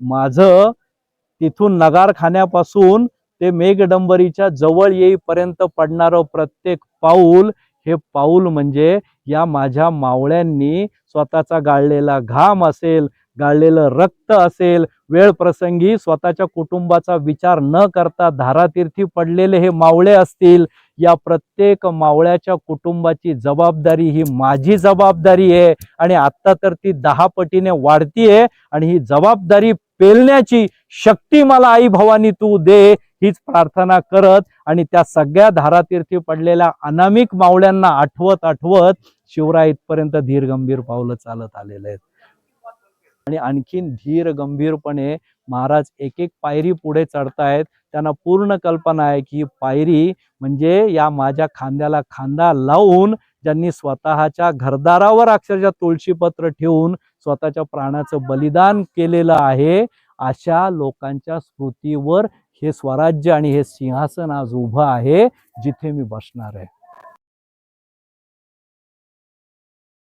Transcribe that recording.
माझं तिथून नगारखान्यापासून ते मेघडंबरीच्या जवळ येईपर्यंत पडणारं प्रत्येक पाऊल हे पाऊल म्हणजे या माझ्या मावळ्यांनी स्वतःचा गाळलेला घाम असेल गाळलेलं रक्त असेल वेळ प्रसंगी स्वतःच्या कुटुंबाचा विचार न करता धारातीर्थी पडलेले हे मावळे असतील. या प्रत्येक मावळ्याच्या कुटुंबाची जबाबदारी ही माझी जबाबदारी आहे आणि आत्ता तर ती दहा पटीने वाढतीये आणि ही जबाबदारी पेलण्याची शक्ती मला आई भवानी तू दे हीच प्रार्थना करत आणि त्या सगळ्या धारातीर्थी पडलेल्या अनामिक मावळ्यांना आठवत आठवत शिवराय इथपर्यंत धीर गंभीर पावलं चालत आलेले आहेत. आणि आणखीन धीर गंभीरपणे महाराज एक एक पायरी पुढे चढतायत. त्यांना पूर्ण कल्पना आहे की पायरी म्हणजे या माझ्या खांद्याला खांदा लावून ज्यांनी स्वतःच्या घरदारावर अक्षरशः तुळशीपत्र ठेवून स्वतःच्या प्राणाचं बलिदान केलेलं आहे अशा लोकांच्या स्मृतीवर हे स्वराज्य आणि हे सिंहासन आज उभं आहे जिथे मी बसणार आहे.